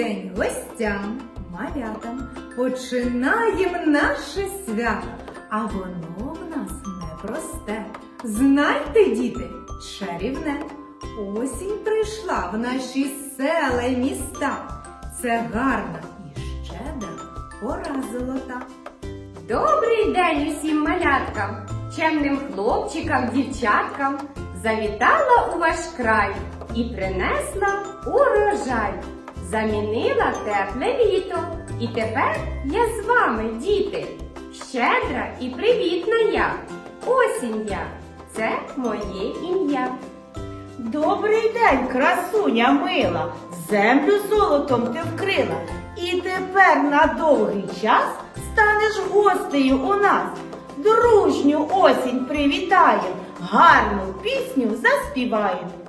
день гостям, малятам. Починаємо наше свято, а воно в нас непросте. Знайте, діти, чарівне. Осінь прийшла в наші села міста. Це гарна і щедра пора золота. Добрий день усім маляткам, чемним хлопчикам, дівчаткам. Завітала у ваш край і принесла урожай. Замінила тепле літо. І тепер я з вами, діти. Щедра і привітна я. Осінь я. Це моє ім'я. Добрий день, красуня мила, землю золотом ти вкрила, і тепер на довгий час станеш гостею у нас. Дружню осінь привітаєм, гарну пісню заспіваєм.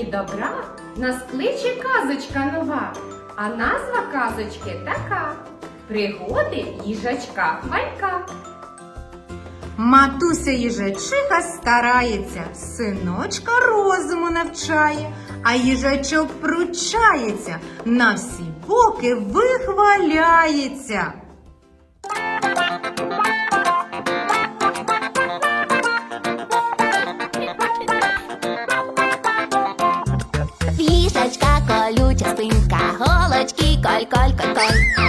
І добра нас кличе казочка нова, а назва казочки така. Пригоди їжачка хвалька. Матуся їжачиха старається, синочка розуму навчає, а їжачок пручається, на всі боки вихваляється. आज की काल काल का काल।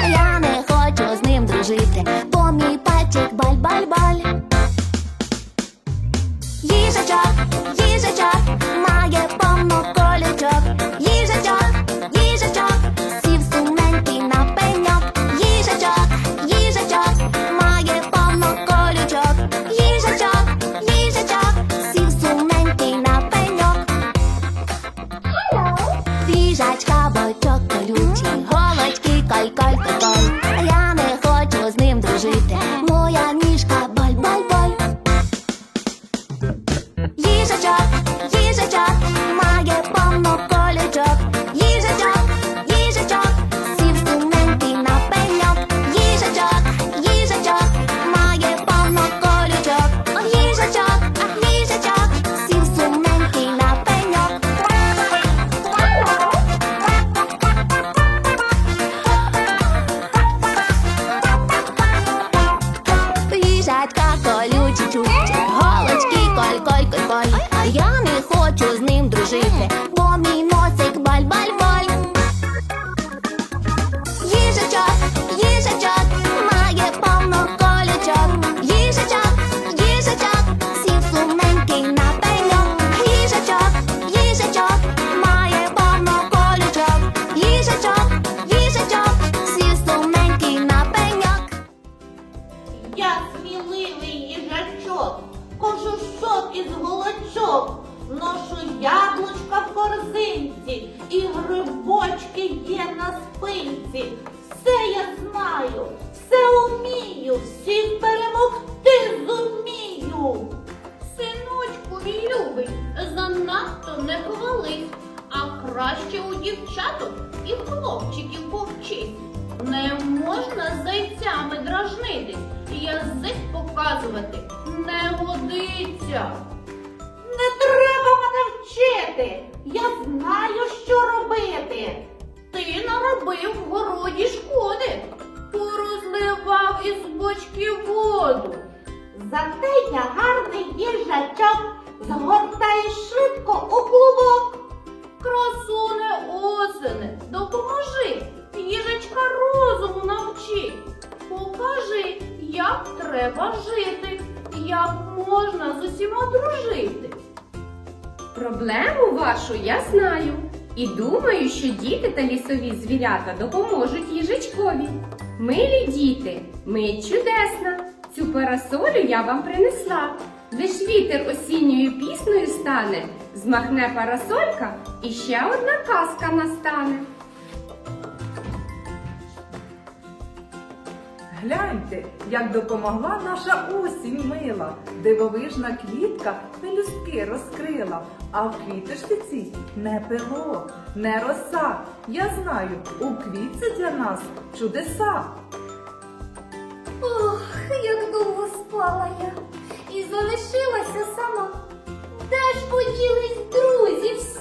Показувати не годиться. Не треба мене вчити, я знаю, що робити. Ти наробив в городі шкоди, порозливав із бочки воду. Зате я гарний їжачок, згортаю швидко у клубок. Красуне осене, допоможи, їжачка розуму навчи. Покажи, як треба жити, як можна з усіма дружити. Проблему вашу я знаю. І думаю, що діти та лісові звірята допоможуть їжачкові. Милі діти, мить чудесна. Цю парасолю я вам принесла. Лиш вітер осінньою піснею стане, змахне парасолька і ще одна казка настане. Гляньте, як допомогла наша осінь мила. Дивовижна квітка пелюстки розкрила, а в квіточці цій не перо, не роса. Я знаю, у квітці для нас чудеса. Ох, як довго спала я і залишилася сама. Де ж поділись друзі всі?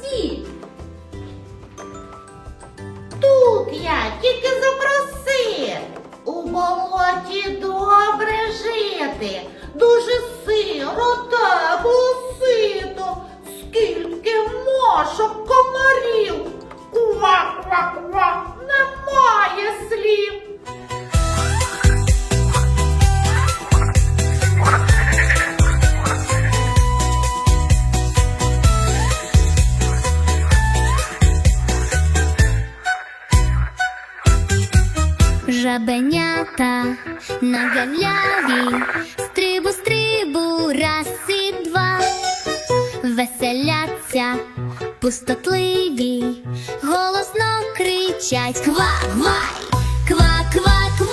Пустотливі, голосно кричать. Ква-квай, ква-ква-квай,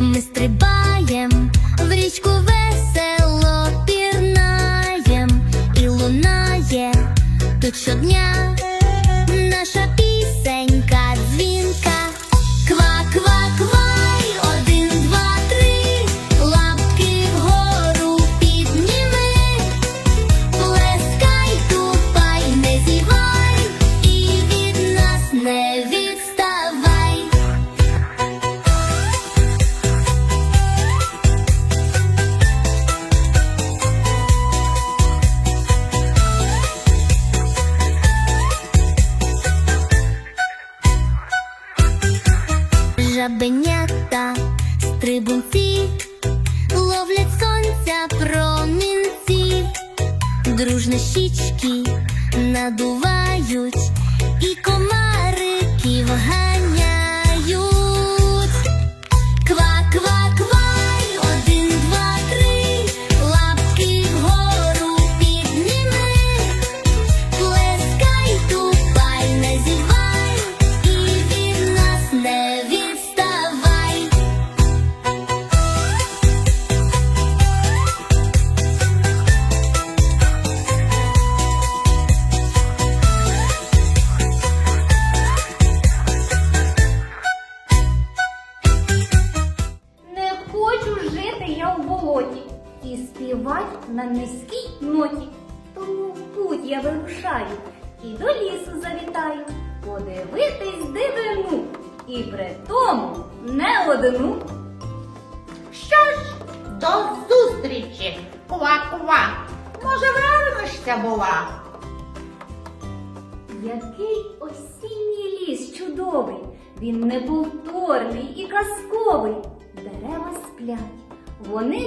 ми стрибаєм, в річку Жабенята, стрибунці, ловлять сонця промінці, дружно щічки надувають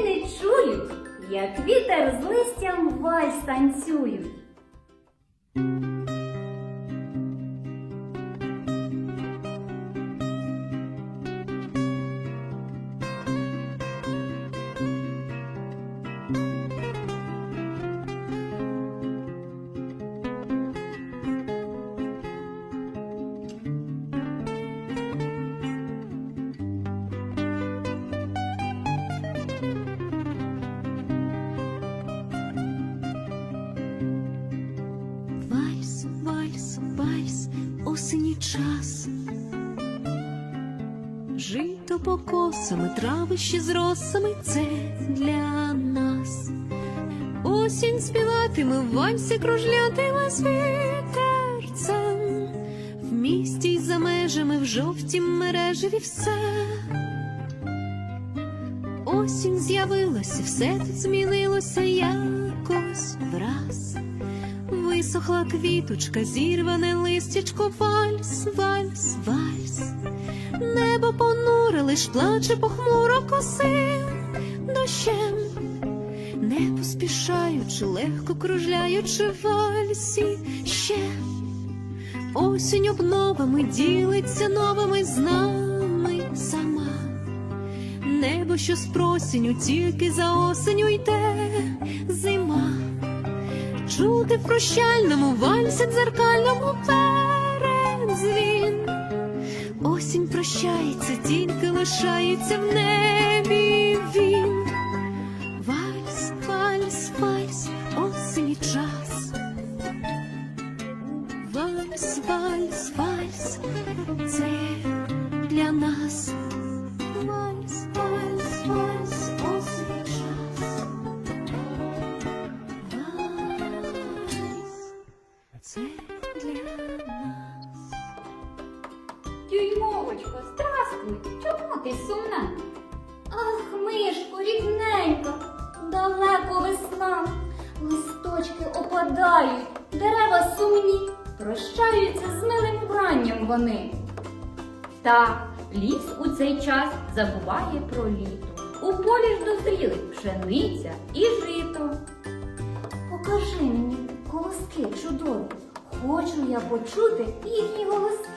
не чують, як вітер з листям вальс танцюють. Жито покосами, травище з росами це для нас. Осінь співатиме, вальсі кружлятиме з вітерцем. В місті й за межами в жовтім мережеві все. Осінь з'явилася, все тут змінилося якось враз. Висохла квіточка, зірване листячко, вальс, вальс, вальс. Небо понуре, лиш плаче похмуро косим дощем, не поспішаючи, легко кружляючи вальсі ще. Осінь обновами ділиться новими з нами сама. Небо, що з просінню, тільки за осеню йде зима. Чути в прощальному вальсі дзеркальному передзвін. Осінь прощається, тільки лишається в небі він. Вальс, вальс, вальс, осені час. Вальс, вальс, вальс, це Дюймовочко, здравствуй, чому ти сумна? Ах, мишко, рідненька, далеко весна. Листочки опадають, дерева сумні, прощаються з милим вранням вони. Так, ліс у цей час забуває про літо. У полі ж дозріли пшениця і жито. Покажи мені колоски чудові. Хочу я почути їхні голоски.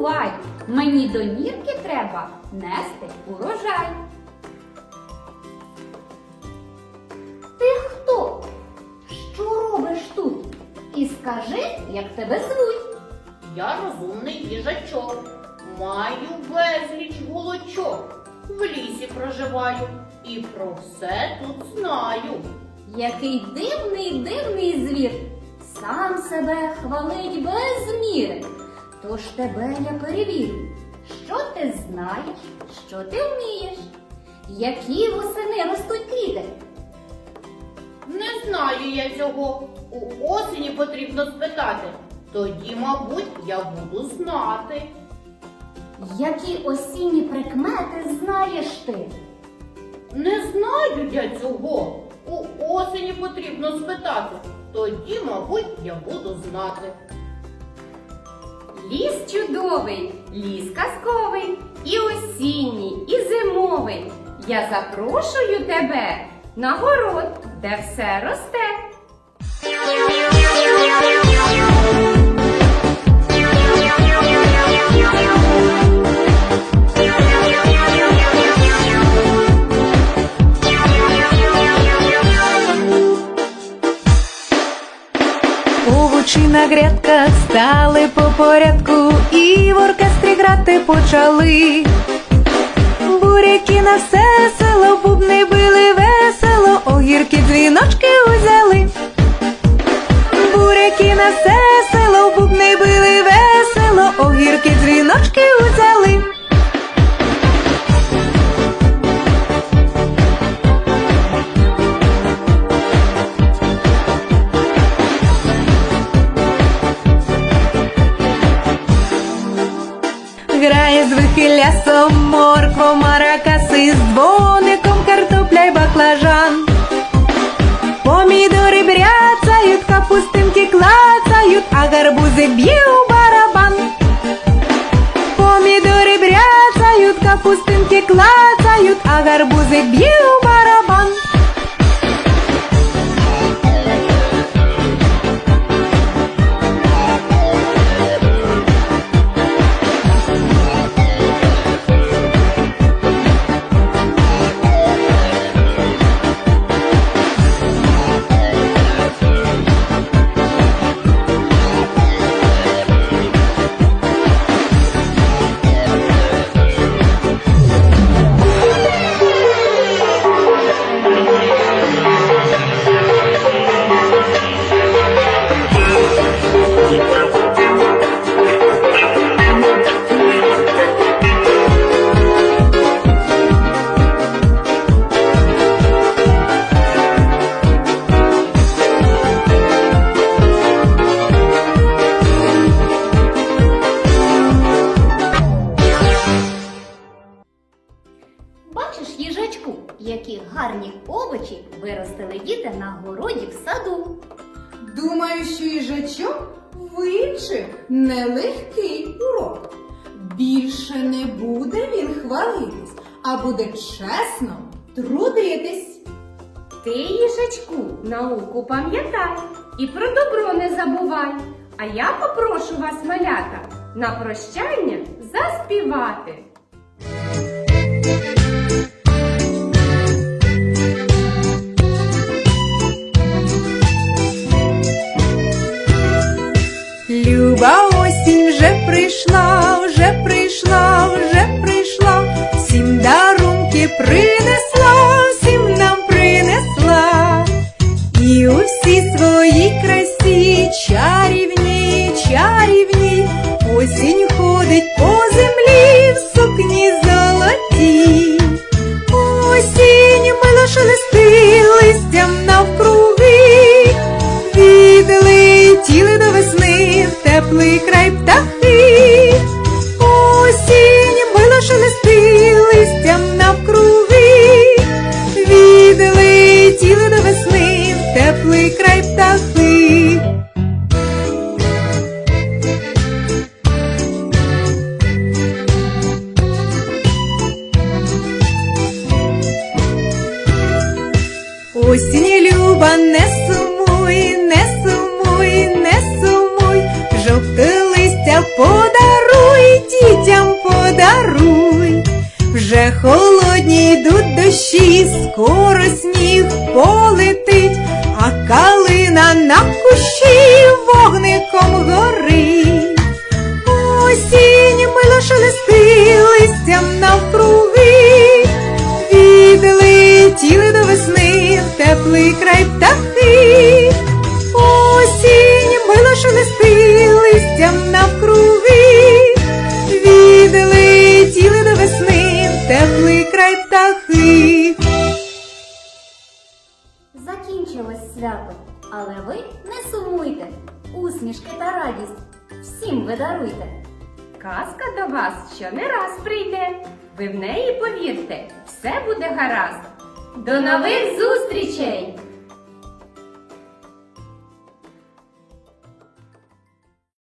Бувай! Мені до нірки треба нести урожай. Ти хто? Що робиш тут? І скажи, як тебе звуть. Я розумний їжачок. Маю безліч голочок. В лісі проживаю і про все тут знаю. Який дивний, дивний звір. Сам себе хвалить без міри. Тож тебе я перевірю, що ти знаєш, що ти вмієш, які восени ростуть квіти. Не знаю я цього. У осені потрібно спитати. Тоді, мабуть, я буду знати. Які осінні прикмети знаєш ти? Не знаю я цього. У осені потрібно спитати. Тоді, мабуть, я буду знати. Ліс чудовий, ліс казковий, і осінній, і зимовий. Я запрошую тебе на город, де все росте. Стали по порядку і в оркестрі грати почали. Буряки на все село, бубни били весело, огірки дзвіночки узяли. Буряки на все село, бубни били весело, огірки дзвіночки узяли. Капустинки клацают, а гарбузы бью барабан. Помидоры бряцают, капустынки клацают, а гарбузы бью барабан. Гарні овочі виростили діти на городі в саду. Думаю, що їжачок вивчив нелегкий урок. Більше не буде він хвалитись, а буде чесно трудитись. Ти, їжачку, науку пам'ятай і про добро не забувай. А я попрошу вас, малята, на прощання заспівати. Прийшла, вже прийшла, вже прийшла, всім дарунки принесла, всім нам принесла, і усі свої своїй весни в листям навкруги, відлетіли до весни в теплий край птахи. Осінь мило шелести листям навкруги, відлетіли до весни в теплий край птахи. Закінчилось свято, але ви не сумуйте. Усмішки та радість всім ви даруйте. Казка до вас ще не раз прийде. Ви в неї повірте, все буде гаразд. До нових зустрічей!